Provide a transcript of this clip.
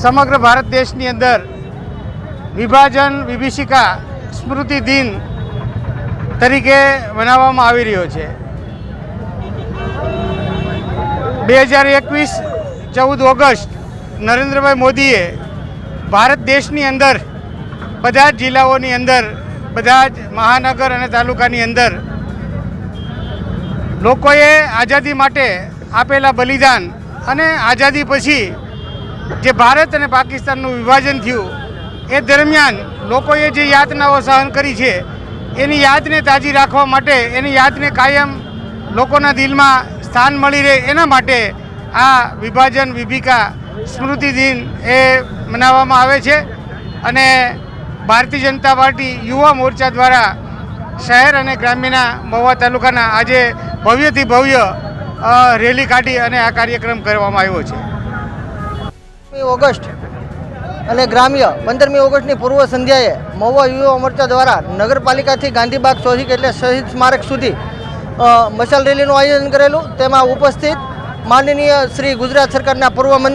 સમગ્ર ભારત દેશની અંદર વિભાજન વિભીષિકા સ્મૃતિ દિન તરીકે મનાવવામાં આવી રહ્યો છે. બે હજાર એકવીસ ચૌદ ઓગસ્ટ નરેન્દ્રભાઈ મોદીએ ભારત દેશની અંદર બધા જ જિલ્લાઓની અંદર, બધા જ મહાનગર અને તાલુકાની અંદર લોકોએ આઝાદી માટે આપેલા બલિદાન અને આઝાદી પછી જે ભારત અને પાકિસ્તાનનું વિભાજન થયું, એ દરમિયાન લોકોએ જે યાતનાઓ સહન કરી છે, એની યાદને તાજી રાખવા માટે, એની યાદને કાયમ લોકોના દિલમાં સ્થાન મળી રહે એના માટે આ વિભાજન વિભિકા સ્મૃતિ દિન એ મનાવવામાં આવે છે અને ભારતીય જનતા પાર્ટી યુવા મોરચા દ્વારા શહેર અને ગ્રામ્યના મહુવા તાલુકાના આજે ભવ્યથી ભવ્ય રેલી કાઢી અને આ કાર્યક્રમ કરવામાં આવ્યો છે. ઓગસ્ટ અને ગ્રામ્ય પંદરમી ઓગસ્ટની પૂર્વ સંધ્યાએ મહુવા યુવા મોરચા દ્વારા નગરપાલિકાથી ગાંધીબાગ ચોરીક એટલે શહીદ સ્મારક સુધી મશાલ રેલીનું આયોજન કરેલું. તેમાં ઉપસ્થિત માનનીય શ્રી ગુજરાત સરકારના પૂર્વ મંત્રી